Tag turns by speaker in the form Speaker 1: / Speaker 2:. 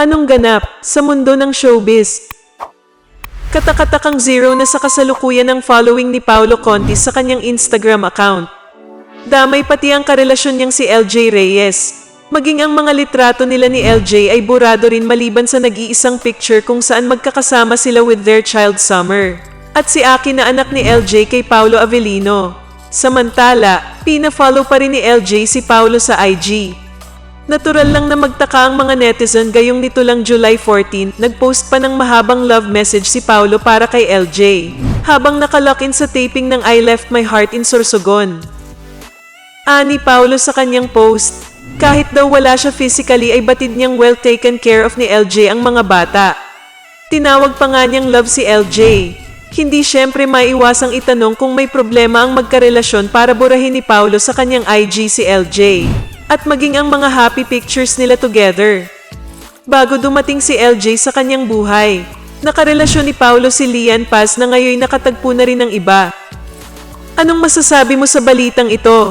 Speaker 1: Anong ganap sa mundo ng showbiz? Katakatakang zero na sa kasalukuyan ng following ni Paolo Conti sa kanyang Instagram account. Damay pati ang karelasyon niyang si LJ Reyes. Maging ang mga litrato nila ni LJ ay burado rin maliban sa nag-iisang picture kung saan magkakasama sila with their child Summer. At si Aki na anak ni LJ kay Paolo Avellino. Samantala, pina-follow pa rin ni LJ si Paolo sa IG. Natural lang na magtaka ang mga netizen gayong nito lang July 14, nagpost pa ng mahabang love message si Paolo para kay LJ. Habang nakalock in sa taping ng I Left My Heart in Sorsogon. Ani Paulo sa kanyang post. Kahit daw wala siya physically ay batid niyang well taken care of ni LJ ang mga bata. Tinawag pa nga niyang love si LJ. Hindi syempre maiwasang itanong kung may problema ang magkarelasyon para burahin ni Paulo sa kanyang IG si LJ. At maging ang mga happy pictures nila together. Bago dumating si LJ sa kanyang buhay, nakarelasyon ni Paulo si Lian Paz na ngayon nakatagpo na rin ng iba. Anong masasabi mo sa balitang ito?